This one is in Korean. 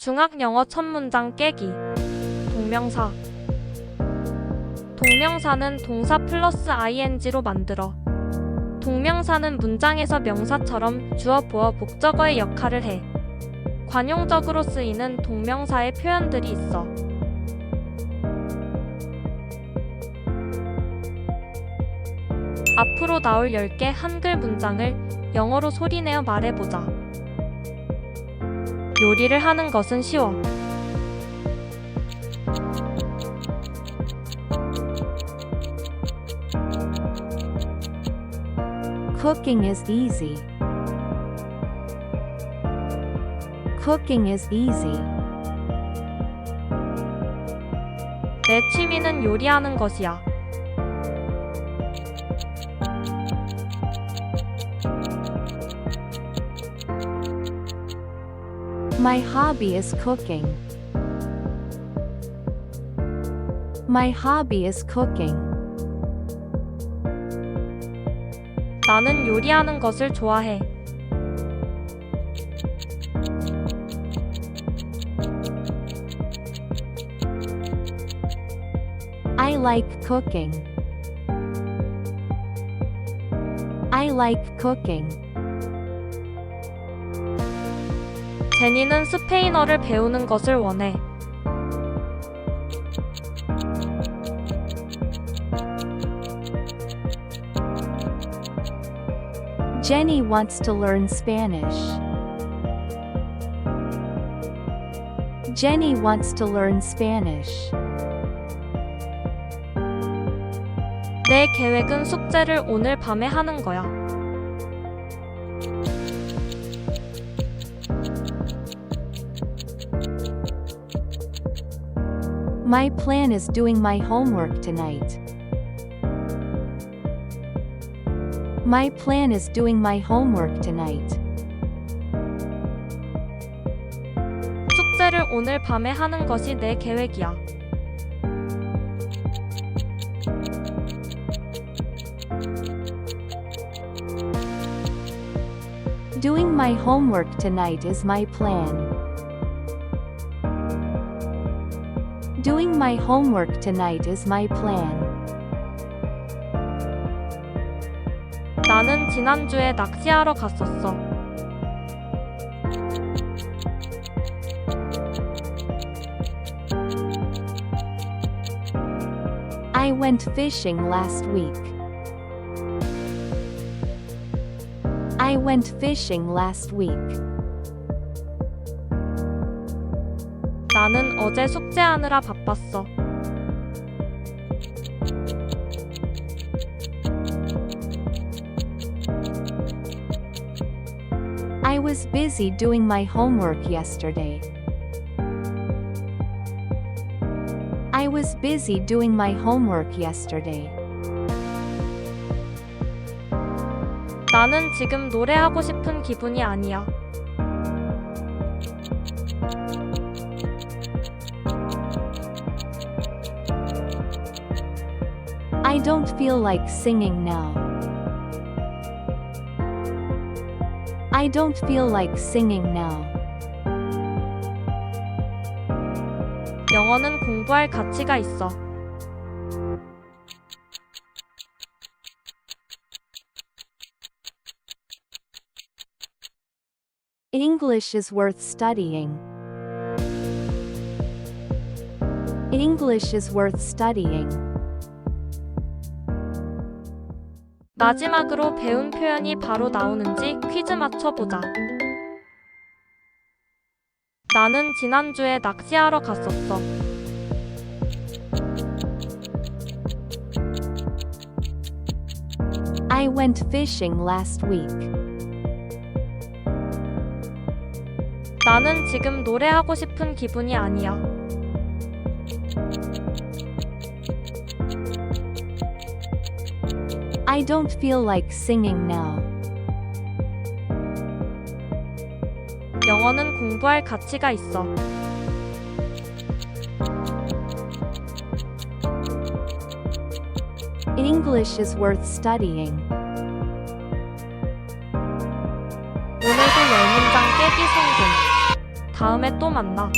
중학영어 첫 문장 깨기. 동명사. 동명사는 동사 플러스 ing로 만들어. 동명사는 문장에서 명사처럼 주어, 보어, 목적어의 역할을 해. 관용적으로 쓰이는 동명사의 표현들이 있어. 앞으로 나올 10개 한글 문장을 영어로 소리내어 말해보자. 요리를 하는 것은 쉬워. Cooking is easy. Cooking is easy. 내 취미는 요리하는 것이야. My hobby is cooking. My hobby is cooking. 나는 요리하는 것을 좋아해. I like cooking. I like cooking. 제니는 스페인어를 배우는 것을 원해. Jenny wants to learn Spanish. Jenny wants to learn Spanish. 내 계획은 숙제를 오늘 밤에 하는 거야. My plan is doing my homework tonight. My plan is doing my homework tonight. 숙제를 오늘 밤에 하는 것이 내 계획이야. Doing my homework tonight is my plan. Doing my homework tonight is my plan. 나는 지난주에 낚시하러 갔었어. I went fishing last week. I went fishing last week. 나는 어제 숙제하느라 바빴어. I was busy doing my homework yesterday. I was busy doing my homework yesterday. 나는 지금 노래하고 싶은 기분이 아니야. I don't feel like singing now. I don't feel like singing now. 영어는 공부할 가치가 있어. English is worth studying. English is worth studying. 마지막으로 배운 표현이 바로 나오는지 퀴즈 맞춰보자. 나는 지난주에 낚시하러 갔었어. I went fishing last week. 나는 지금 노래하고 싶은 기분이 아니야. I don't feel like singing now. 영어는 공부할 가치가 있어. English is worth studying. 오늘도 10문장 깨기 성공. 다음에 또 만나.